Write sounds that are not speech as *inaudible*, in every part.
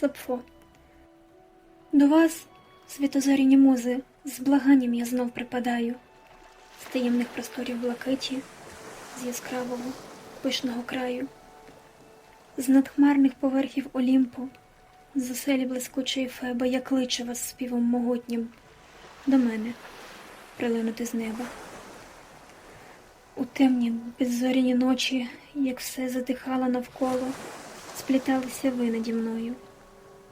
Сапфо. До вас, світозоріні музи, з благанням я знов припадаю, з таємних просторів блакиті, з яскравого, пишного краю, з надхмарних поверхів Олімпу, з оселі блискучої Феба я кличу вас співом могутнім до мене прилинути з неба. У темні, беззоряні ночі, як все затихало навколо, спліталися ви наді мною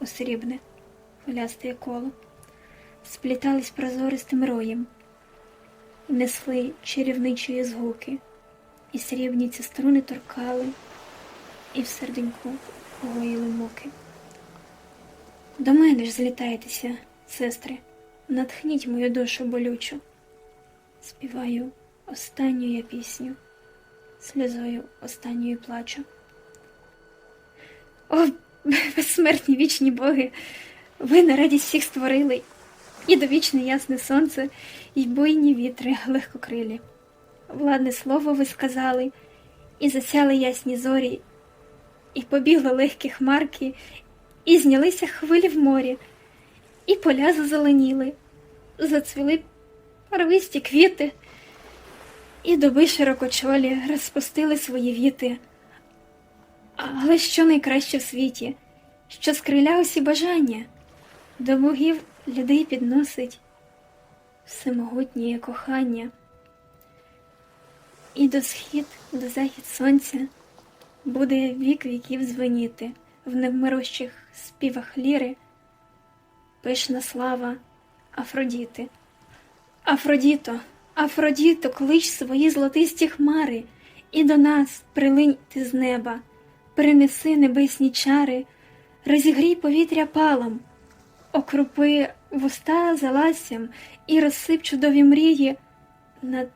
у срібне, хвилясте коло, сплітались прозористим роєм, несли чарівничої згуки, і срібні ці струни торкали, і в серденьку гоїли муки. До мене ж злітайтеся, сестри, натхніть мою душу болючу. Співаю останню я пісню, сльозою останньою плачу. О, *laughs* безсмертні вічні боги, ви на радість всіх створили, і довічне ясне сонце, і буйні вітри легкокрилі. Владне слово ви сказали, і засяли ясні зорі, і побігли легкі хмарки, і знялися хвилі в морі, і поля зазеленіли, зацвіли барвисті квіти, і доби широкочолі розпустили свої віти. Але що найкраще в світі, що скриля усі бажання, до богів людей підносить всемогутнє кохання. І до схід, до захід сонця буде вік віків звеніти. В невмирущих співах ліри, пишна слава Афродіти. Афродіто, Афродіто, клич свої золотисті хмари, і до нас прилинь ти з неба, принеси небесні чари, розігрій повітря палом, окропи вуста залассям і розсип чудові мрії над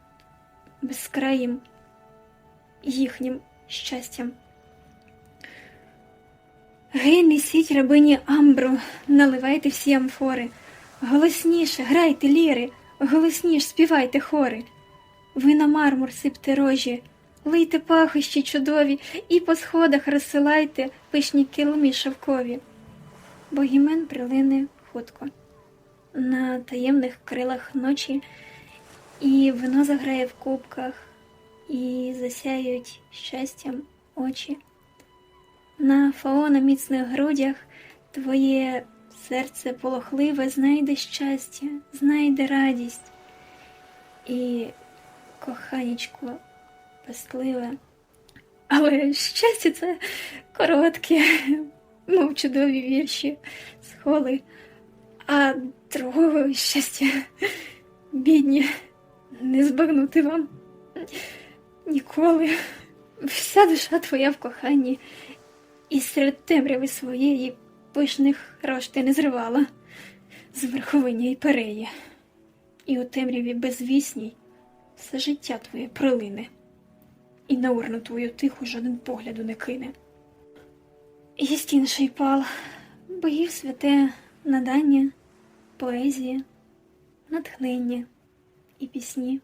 безкраїм їхнім щастям. Гей, несіть рабині амбру, наливайте всі амфори, голосніше грайте ліри, голосніш співайте хори. Ви на мармур сипте рожі, лийте пахощі чудові і по сходах розсилайте пишні килимі шовкові. Бо гімен прилине хутко на таємних крилах ночі, і вино заграє в кубках, і засяють щастям очі. На фаона міцних грудях твоє серце полохливе знайде щастя, знайде радість і коханічко пестливе. Але щастя це коротке, мов чудові вірші, схоли, а другого щастя бідні, не збагнути вам. Ніколи. Вся душа твоя в коханні, і серед темряви своєї пишних рож ти не зривала. З верховині й переї, і у темряві безвісній все життя твоє прилине, і на урну твою тиху жоден погляду не кине. Єсть інший пал, богів святе надання, поезія, натхнення і пісні.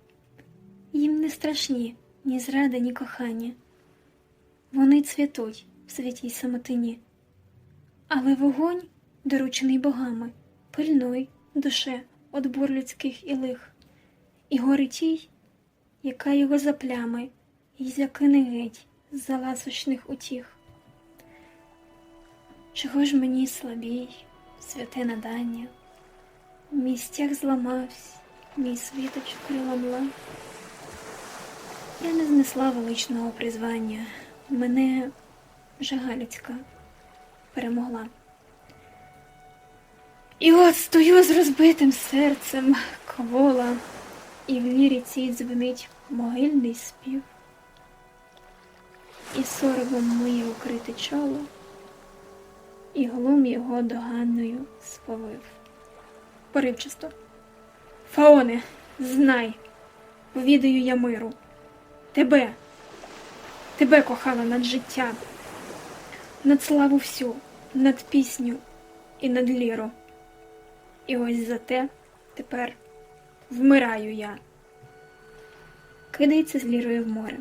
Їм не страшні ні зрада, ні кохання. Вони цвітуть в святій самотині. Але вогонь, доручений богами, пильнуй, душе, от бур людських і лих, і горе тій, яка його заплями, й закине геть з заласочних утіх. Чого ж мені слабій, святе надання, мій стяг зламався, мій світоч приламла. Я не знесла величного призвання, мене жага людська перемогла. І от стою з розбитим серцем квола, і в лірі цій дзвенить могильний спів, і соромом моє укрите чоло, і глум його доганною сповив. Поривчисто. Фаоне, знай, повідаю я миру. Тебе, тебе кохала над життя, над славу всю, над пісню і над ліру. І ось за те тепер вмираю я. Кидається з лірою в море.